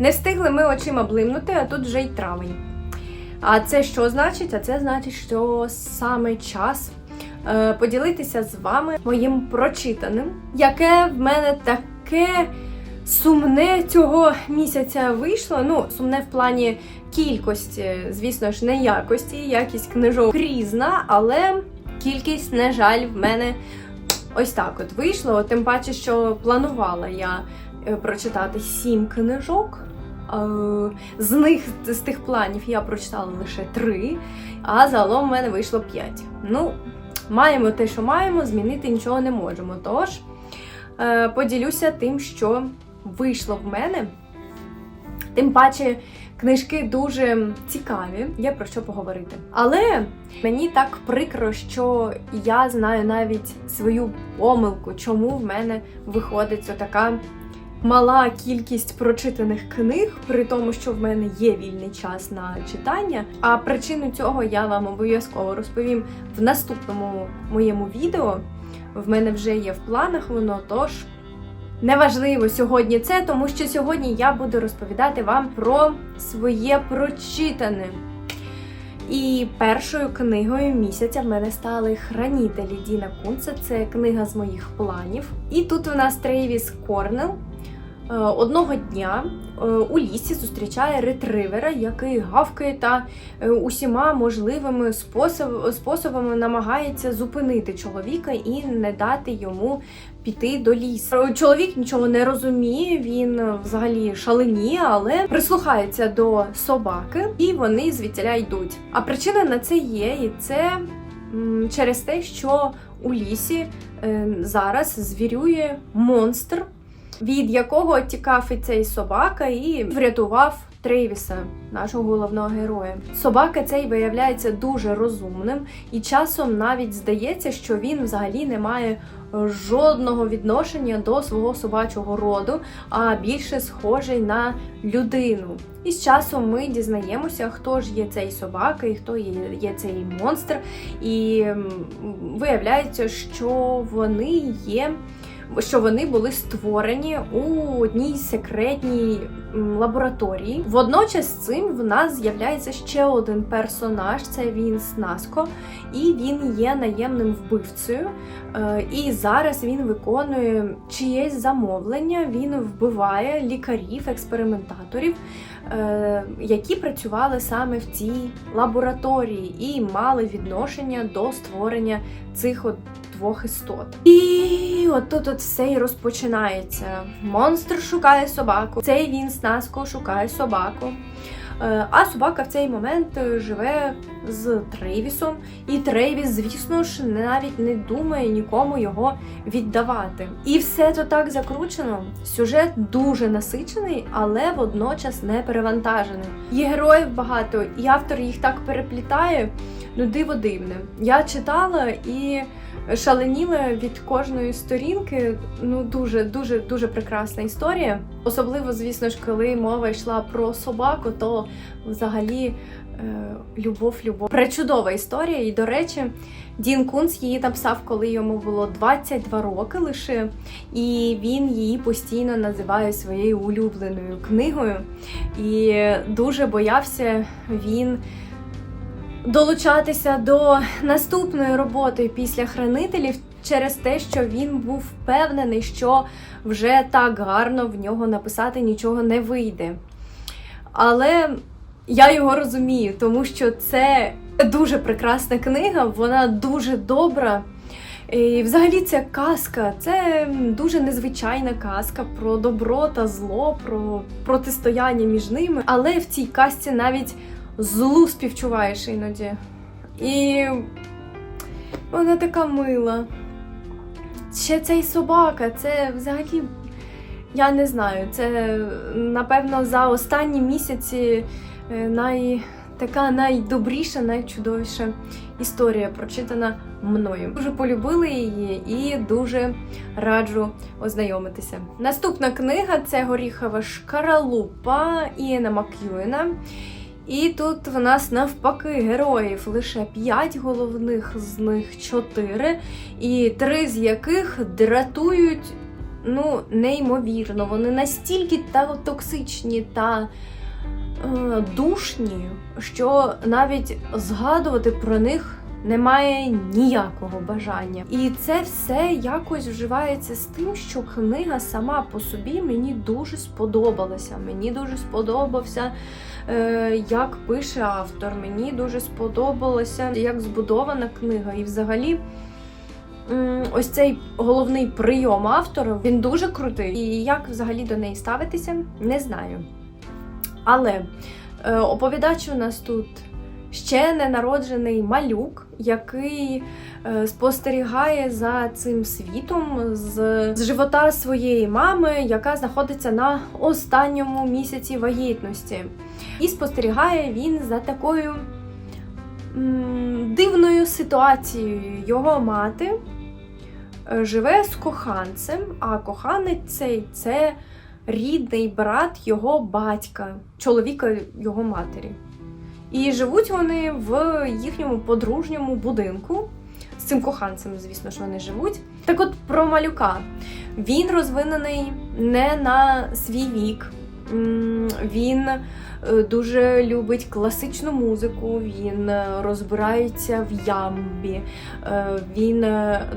Не встигли ми очима блимнути, а тут вже й травень. А це що значить? А це значить, що саме час е, поділитися з вами моїм прочитаним, яке в мене таке сумне цього місяця вийшло. Ну, сумне в плані кількості, звісно ж, не якості. Якість книжок різна, але кількість, на жаль, в мене ось так от вийшло. Тим паче, що планувала я е, прочитати сім книжок. Е, З них з тих планів я прочитала лише три, а загалом в мене вийшло п'ять. Ну, маємо те, що маємо, змінити нічого не можемо. Тож е, поділюся тим, що вийшло в мене. Тим паче, книжки дуже цікаві, є про що поговорити. Але мені так прикро, що я знаю навіть свою помилку, чому в мене виходить така мала кількість прочитаних книг, при тому, що в мене є вільний час на читання. А причину цього я вам обов'язково розповім в наступному моєму відео. В мене вже є в планах воно, тож неважливо сьогодні це, тому що сьогодні я буду розповідати вам про своє прочитане. І першою книгою місяця в мене стали хранітелі Діна Кунце. Це книга з моїх планів. І тут у нас Трейвіс Корнел. Е, Одного дня е, у лісі зустрічає ретривера, який гавкає та е, усіма можливими способ, способами намагається зупинити чоловіка і не дати йому піти до лісу. Чоловік нічого не розуміє, він взагалі шаленіє, але прислухається до собаки, і вони звідтіля йдуть. А причина на це є, і це через те, що у лісі зараз звірює монстр від якого тікав і цей собака і врятував Трейвіса, нашого головного героя. Собака цей виявляється дуже розумним, і часом навіть здається, що він взагалі не має жодного відношення до свого собачого роду, а більше схожий на людину. І з часом ми дізнаємося, хто ж є цей собака і хто є цей монстр. І виявляється, що вони є що вони були створені у одній секретній лабораторії. Водночас з цим в нас з'являється ще один персонаж це Вінс Наско, і він є наємним вбивцею. Е, І зараз він виконує чиєсь замовлення. Він вбиває лікарів, експериментаторів, е, які працювали саме в цій лабораторії і мали відношення до створення цих двох істот. І от тут от все і розпочинається. Монстр шукає собаку. Цей він Наско шукає собаку. Е, А собака в цей момент е, живе з Трейвісом, і Трейвіс, звісно ж, навіть не думає нікому його віддавати. І все то так закручено. Сюжет дуже насичений, але водночас не перевантажений. Є героїв багато, і автор їх так переплітає. Ну, диво дивне. Я читала і шаленіла від кожної сторінки. Ну, дуже, дуже, дуже прекрасна історія. Особливо, звісно ж, коли мова йшла про собаку, то взагалі е, любов, любов. Пречудова історія. І, до речі, Дін Кунс її написав, коли йому було 22 роки лише, і він її постійно називає своєю улюбленою книгою. І дуже боявся він долучатися до наступної роботи після хранителів через те, що він був впевнений, що вже так гарно в нього написати нічого не вийде. Але я його розумію, тому що це дуже прекрасна книга, вона дуже добра. І взагалі це казка, це дуже незвичайна казка про добро та зло, про протистояння між ними. Але в цій казці навіть злу співчуваєш іноді. І вона така мила. Ще цей собака, це взагалі, я не знаю, це напевно за останні місяці е, най, така найдобріша, найчудовіша історія, прочитана мною. Дуже полюбили її і дуже раджу ознайомитися. Наступна книга це Горіхова шкаралупа Іена Мак'юена. І тут в нас навпаки героїв лише 5 головних, з них 4, і три з яких дратують ну, неймовірно. Вони настільки та токсичні та е, душні, що навіть згадувати про них немає ніякого бажання. І це все якось вживається з тим, що книга сама по собі мені дуже сподобалася. Мені дуже сподобався, як пише автор. Мені дуже сподобалося, як збудована книга. І взагалі. Ось цей головний прийом автора, він дуже крутий. І як взагалі до неї ставитися, не знаю. Але е, оповідач у нас тут ще ненароджений малюк, який е, спостерігає за цим світом з, з живота своєї мами, яка знаходиться на останньому місяці вагітності. І спостерігає він за такою м, дивною ситуацією. Його мати е, живе з коханцем, а коханець цей це рідний брат його батька, чоловіка його матері. І живуть вони в їхньому подружньому будинку. Цим коханцем, звісно ж, вони живуть. Так от про малюка. Він розвинений не на свій вік. Він е, дуже любить класичну музику, він е, розбирається в ямбі, е, він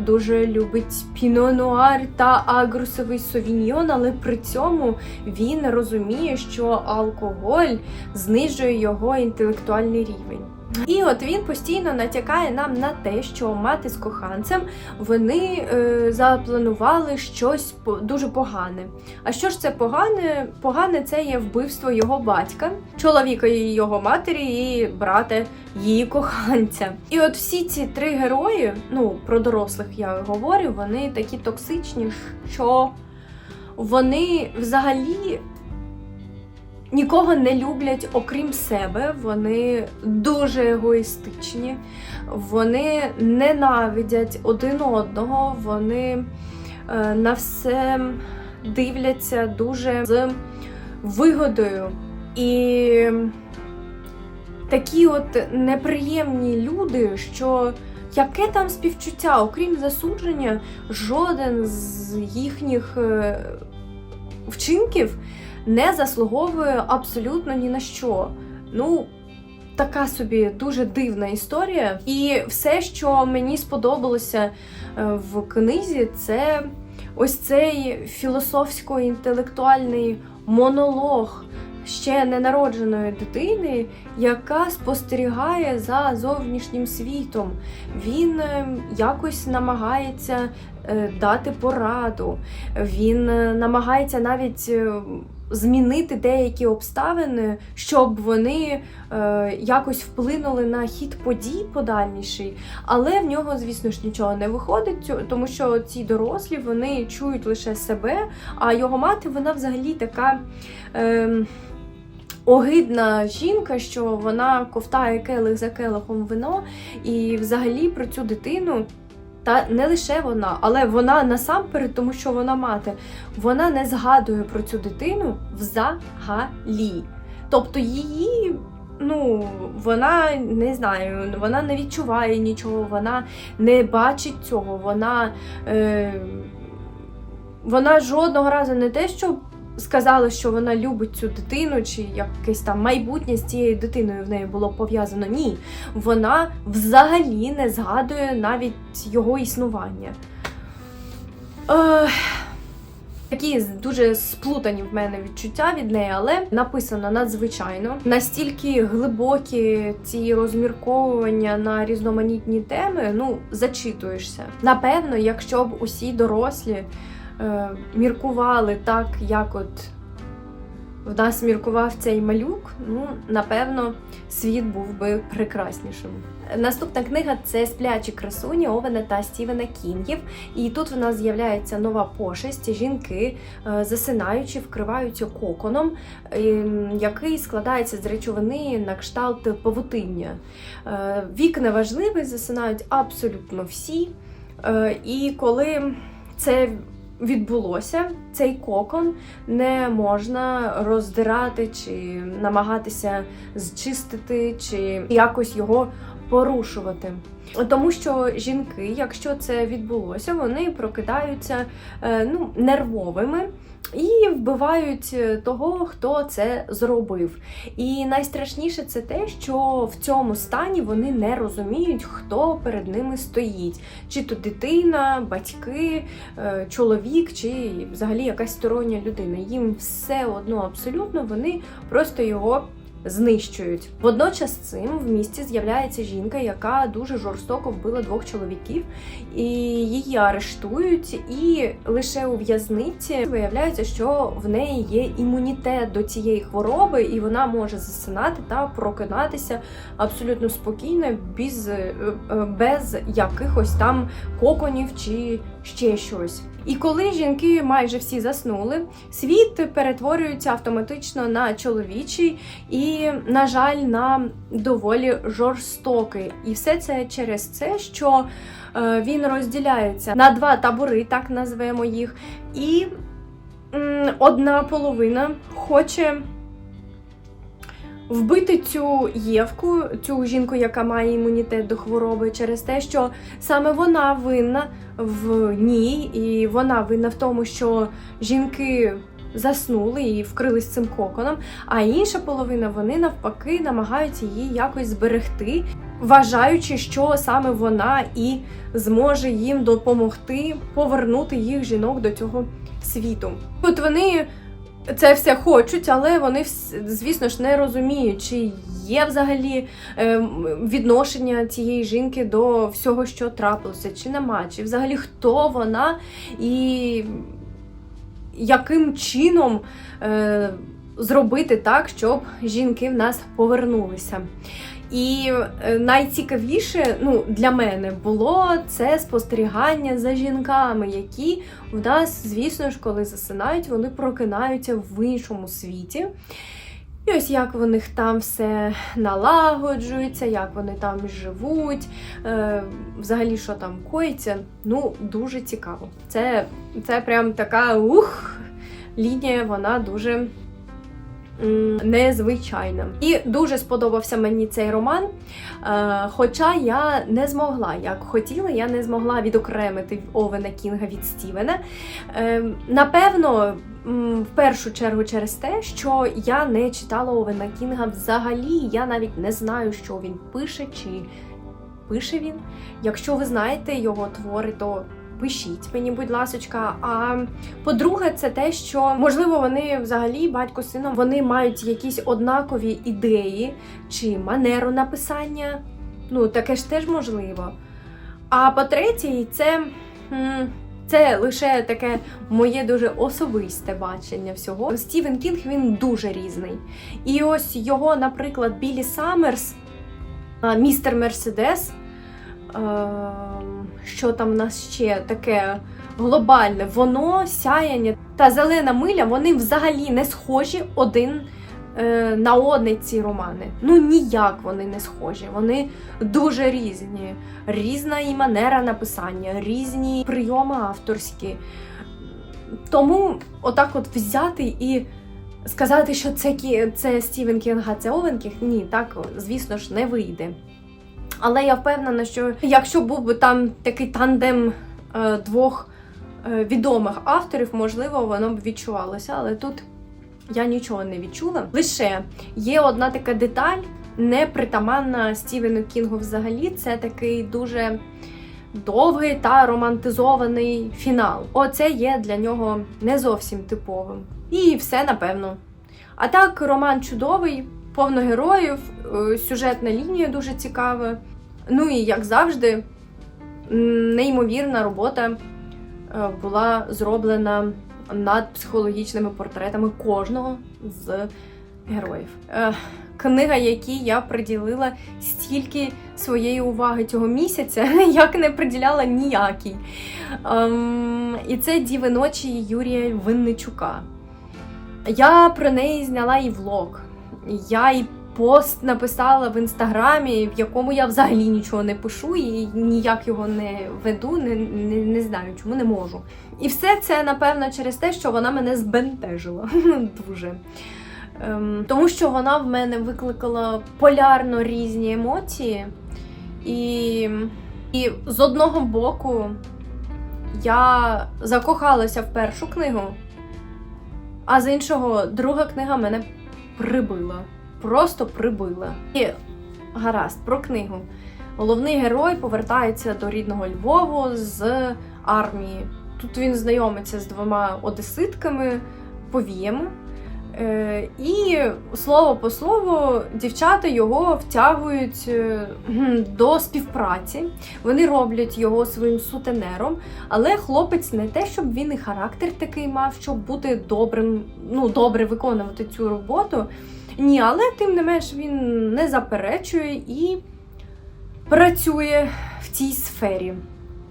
дуже любить піно-нуар та агрусовий совіньйон, але при цьому він розуміє, що алкоголь знижує його інтелектуальний рівень. І от він постійно натякає нам на те, що мати з коханцем вони е, запланували щось дуже погане. А що ж це погане? Погане це є вбивство його батька, чоловіка і його матері, і брата її коханця. І от всі ці три герої, ну про дорослих я говорю, вони такі токсичні, що вони взагалі нікого не люблять, окрім себе. Вони дуже егоїстичні, вони ненавидять один одного, вони е, на все дивляться дуже з вигодою. І такі от неприємні люди, що яке там співчуття, окрім засудження, жоден з їхніх е, вчинків не заслуговує абсолютно ні на що. Ну, така собі дуже дивна історія. І все, що мені сподобалося е, в книзі, це ось цей філософсько-інтелектуальний монолог ще ненародженої дитини, яка спостерігає за зовнішнім світом. Він е, якось намагається е, дати пораду, він намагається навіть змінити деякі обставини, щоб вони е, якось вплинули на хід подій подальніший. Але в нього, звісно ж, нічого не виходить, тому що ці дорослі вони чують лише себе, а його мати вона взагалі така. Е, Огидна жінка, що вона ковтає келих за келихом вино, і взагалі про цю дитину, та не лише вона, але вона насамперед, тому що вона мати, вона не згадує про цю дитину взагалі. Тобто її, ну, вона не знаю, вона не відчуває нічого, вона не бачить цього, вона, е, вона жодного разу не те, що сказала, що вона любить цю дитину, чи якесь там майбутнє з цією дитиною в неї було пов'язано. Ні, вона взагалі не згадує навіть його існування. Е, Такі дуже сплутані в мене відчуття від неї, але написано надзвичайно. Настільки глибокі ці розмірковування на різноманітні теми, ну, зачитуєшся. Напевно, якщо б усі дорослі е, міркували так, як от в нас міркував цей малюк, ну, напевно, світ був би прекраснішим. Наступна книга це Сплячі красуні Овена та Стівена Кінгів. І тут в нас з'являється нова пошесть. Жінки, е, засинаючи, вкриваються коконом, ем, який складається з речовини на кшталт павутиння. Е, Вік не важливий, засинають абсолютно всі. Е, І коли це відбулося, цей кокон не можна роздирати чи намагатися зчистити, чи якось його порушувати. Тому що жінки, якщо це відбулося, вони прокидаються е, ну, нервовими. І вбивають е, того, хто це зробив. І найстрашніше це те, що в цьому стані вони не розуміють, хто перед ними стоїть: чи то дитина, батьки, е, чоловік, чи взагалі якась стороння людина. Їм все одно абсолютно вони просто його знищують. Водночас цим в місті з'являється жінка, яка дуже жорстоко вбила двох чоловіків, і її арештують. І лише у в'язниці виявляється, що в неї є імунітет до цієї хвороби, і вона може засинати та прокинатися абсолютно спокійно, без, е, е, без якихось там коконів чи ще щось. І коли жінки майже всі заснули, світ перетворюється автоматично на чоловічий і, на жаль, на доволі жорстокий. І все це через це, що е, він розділяється на два табори, так назвемо їх, і одна половина хоче. Вбити цю Євку, цю жінку, яка має імунітет до хвороби, через те, що саме вона винна в ній, і вона винна в тому, що жінки заснули і вкрились цим коконом. А інша половина вони навпаки намагаються її якось зберегти, вважаючи, що саме вона і зможе їм допомогти повернути їх жінок до цього світу. От вони. Це все хочуть, але вони звісно ж не розуміють, чи є взагалі е, відношення цієї жінки до всього, що трапилося, чи нема, чи взагалі хто вона і яким чином е, зробити так, щоб жінки в нас повернулися. І е, найцікавіше ну, для мене було це спостерігання за жінками, які в нас, звісно ж, коли засинають, вони прокинаються в іншому світі. І ось як в них там все налагоджується, як вони там живуть, е, взагалі, що там коїться, ну, дуже цікаво. Це, це прям така ух, лінія, вона дуже м, незвичайна. І дуже сподобався мені цей роман. Е, хоча я не змогла, як хотіла, я не змогла відокремити Овена Кінга від Стівена. Е, напевно, в першу чергу через те, що я не читала Овена Кінга взагалі. Я навіть не знаю, що він пише чи пише він. Якщо ви знаєте його твори, то пишіть мені, будь ласочка. А по-друге, це те, що можливо вони взагалі батько з сином вони мають якісь однакові ідеї чи манеру написання. Ну, таке ж теж можливо. А по-третє, це. Це лише таке моє дуже особисте бачення всього. Стівен Кінг він дуже різний. І ось його, наприклад, Білі Саммерс, містер Мерседес. Ем, Що там в нас ще таке глобальне? Воно, сяяння та зелена миля, вони взагалі не схожі один е, на одне ці романи. Ну ніяк вони не схожі. Вони дуже різні. Різна і манера написання, різні прийоми авторські. Тому отак от взяти і сказати, що це, це Стівен Кінг, а це Овен Кінг, ні, так, звісно ж, не вийде. Але я впевнена, що якщо був би там такий тандем е, двох е, відомих авторів, можливо, воно б відчувалося. Але тут я нічого не відчула. Лише є одна така деталь, не притаманна Стівену Кінгу взагалі. Це такий дуже довгий та романтизований фінал. Оце є для нього не зовсім типовим. І все напевно. А так, роман чудовий, повно героїв, е, сюжетна лінія дуже цікава. Ну і як завжди, неймовірна робота е, була зроблена над психологічними портретами кожного з героїв. Е, Книга, якій я приділила стільки своєї уваги цього місяця, як не приділяла ніякій. Ем, і це Діви ночі Юрія Винничука. Я про неї зняла і влог. Я і пост написала в інстаграмі, в якому я взагалі нічого не пишу і ніяк його не веду, не, не, не знаю, чому не можу. І все це, напевно, через те, що вона мене збентежила дуже. Ем, тому що вона в мене викликала полярно різні емоції. І, і з одного боку я закохалася в першу книгу, а з іншого, друга книга мене прибила. Просто прибила. І гаразд, про книгу. Головний герой повертається до рідного Львову з армії. Тут він знайомиться з двома одеситками, повіями. Е, і слово по слову, дівчата його втягують е, до співпраці. Вони роблять його своїм сутенером, але хлопець не те, щоб він і характер такий мав, щоб бути добрим, ну добре виконувати цю роботу. Ні, але тим не менш він не заперечує і працює в цій сфері.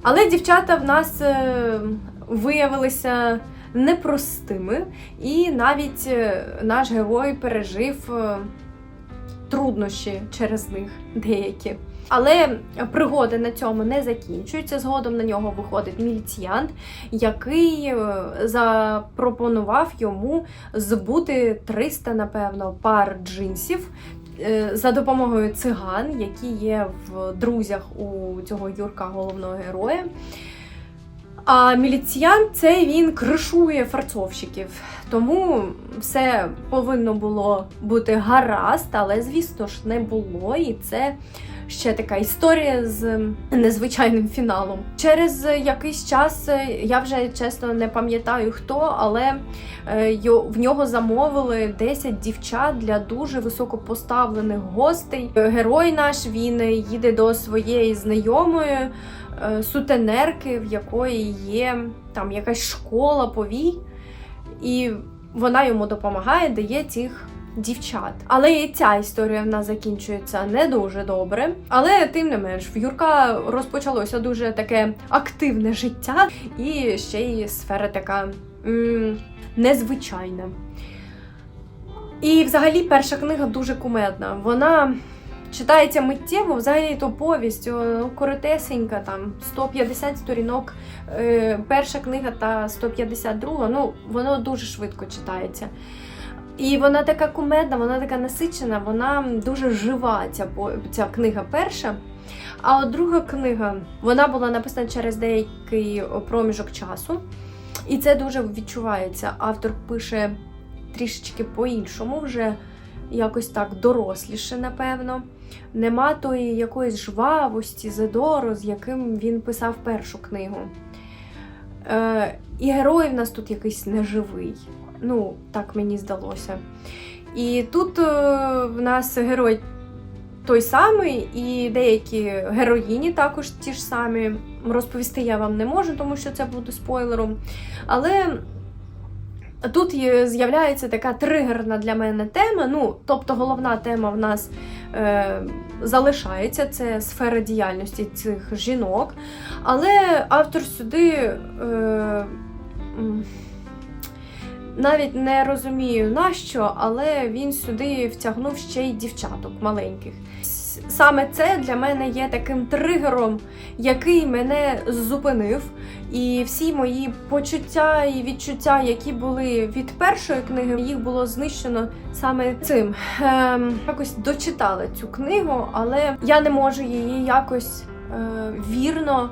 Але дівчата в нас е, виявилися непростими, і навіть е, наш герой пережив е, труднощі через них деякі. Але пригоди на цьому не закінчуються. Згодом на нього виходить міліціянт, який е, запропонував йому збути 300, напевно, пар джинсів е, за допомогою циган, які є в друзях у цього Юрка, головного героя. А міліціян це він кришує фарцовщиків. Тому все повинно було бути гаразд, але звісно ж не було. І це ще така історія з незвичайним фіналом. Через якийсь час е, я вже чесно не пам'ятаю хто, але е, в нього замовили 10 дівчат для дуже високопоставлених гостей. Герой наш він їде до своєї знайомої е, сутенерки, в якої є там якась школа повій, і вона йому допомагає, дає цих дівчат. Але і ця історія в нас закінчується не дуже добре. Але тим не менш, в Юрка розпочалося дуже таке активне життя, і ще й сфера така м- незвичайна. І взагалі перша книга дуже кумедна. Вона читається миттєво, взагалі то повість коротесенька, там 150 сторінок. Е, перша книга та 152, ну воно дуже швидко читається. І вона така кумедна, вона така насичена, вона дуже жива, ця, ця книга перша. А от друга книга, вона була написана через деякий проміжок часу. І це дуже відчувається. Автор пише трішечки по-іншому, вже якось так доросліше, напевно. Нема тої якоїсь жвавості, задору, з яким він писав першу книгу. Е, і герой в нас тут якийсь неживий. Ну, так мені здалося. І тут е, в нас герой той самий, і деякі героїні також ті ж самі. Розповісти я вам не можу, тому що це буде спойлером. Але тут з'являється така тригерна для мене тема. Ну, тобто головна тема в нас е, залишається це сфера діяльності цих жінок. Але автор сюди. Е, навіть не розумію нащо, але він сюди втягнув ще й дівчаток маленьких. С- Саме це для мене є таким тригером, який мене зупинив. І всі мої почуття і відчуття, які були від першої книги, їх було знищено саме цим. Ем, якось дочитала цю книгу, але я не можу її якось е, вірно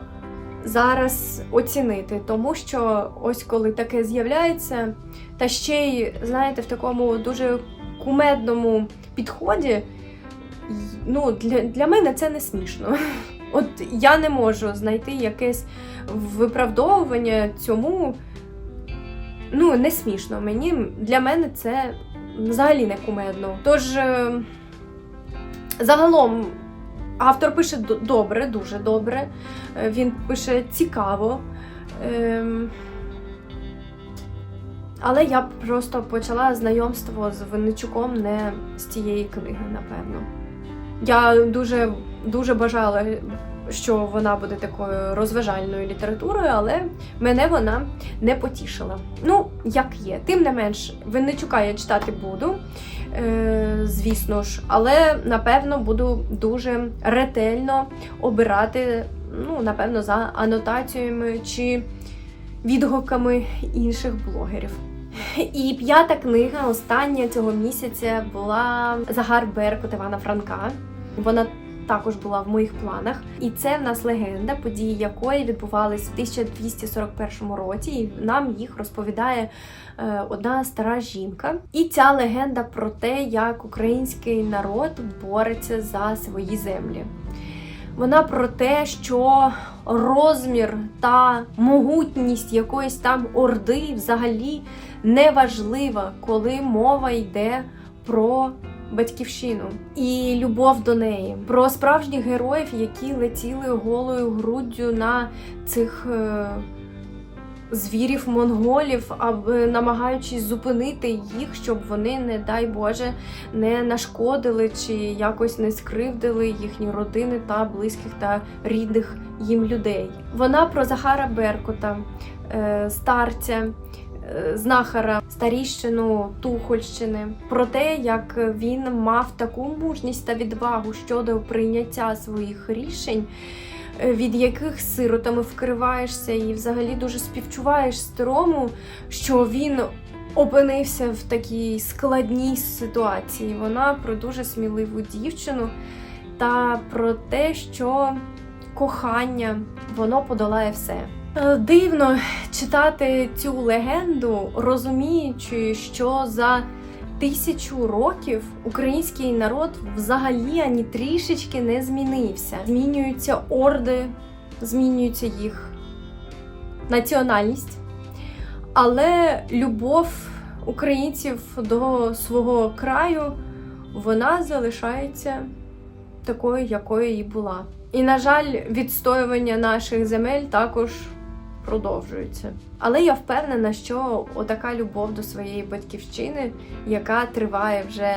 зараз оцінити, тому що ось коли таке з'являється, та ще й, знаєте, в такому дуже кумедному підході, ну, для, для мене це не смішно. От я не можу знайти якесь виправдовування цьому. Ну, не смішно. Мені для мене це взагалі не кумедно. Тож, е, загалом, автор пише добре, дуже добре. Е, Він пише цікаво. Ем, але я просто почала знайомство з Винничуком не з цієї книги, напевно. Я дуже, дуже бажала, що вона буде такою розважальною літературою, але мене вона не потішила. Ну, як є. Тим не менш, Винничука я читати буду, е, звісно ж, але напевно буду дуже ретельно обирати, ну, напевно, за анотаціями чи відгуками інших блогерів. І п'ята книга, остання цього місяця, була Загар Беркут Івана Франка. Вона також була в моїх планах. І це в нас легенда, події якої відбувались в 1241 році. І нам їх розповідає е, одна стара жінка. І ця легенда про те, як український народ бореться за свої землі. Вона про те, що розмір та могутність якоїсь там орди взагалі не важлива, коли мова йде про батьківщину і любов до неї, про справжніх героїв, які летіли голою груддю на цих. е, Звірів монголів, аби намагаючись зупинити їх, щоб вони, не дай Боже, не нашкодили чи якось не скривдили їхні родини та близьких та рідних їм людей. Вона про Захара Беркута, е, старця, знахара, старіщину Тухольщини, про те, як він мав таку мужність та відвагу щодо прийняття своїх рішень. е, Від яких сиротами вкриваєшся, і взагалі дуже співчуваєш старому, що він опинився в такій складній ситуації. Вона про дуже сміливу дівчину та про те, що кохання воно подолає все. Е, Дивно читати цю легенду, розуміючи, що за тисячу років український народ взагалі ані трішечки не змінився. Змінюються орди, змінюється їх національність, але любов українців до свого краю вона залишається такою, якою і була. І, на жаль, відстоювання наших земель також продовжується. Але я впевнена, що отака любов до своєї батьківщини, яка триває вже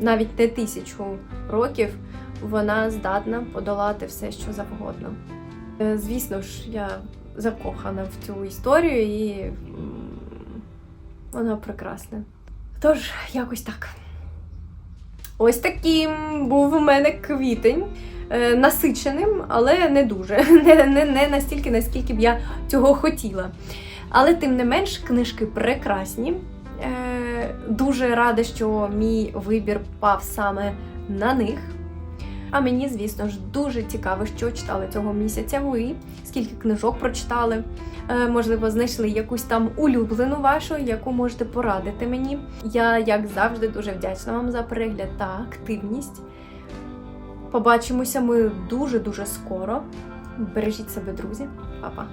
навіть не тисячу років, вона здатна подолати все, що завгодно. Е, Звісно ж, я закохана в цю історію і вона прекрасна. Тож, якось так. Ось таким був у мене квітень. Е, насиченим, але не дуже. Не, не, не настільки, наскільки б я цього хотіла. Але тим не менш, книжки прекрасні. Е, дуже рада, що мій вибір пав саме на них. А мені, звісно ж, дуже цікаво, що читали цього місяця ви, скільки книжок прочитали. Е, можливо, знайшли якусь там улюблену вашу, яку можете порадити мені. Я, як завжди, дуже вдячна вам за перегляд та активність. Побачимося ми дуже-дуже скоро. Бережіть себе, друзі. Па-па.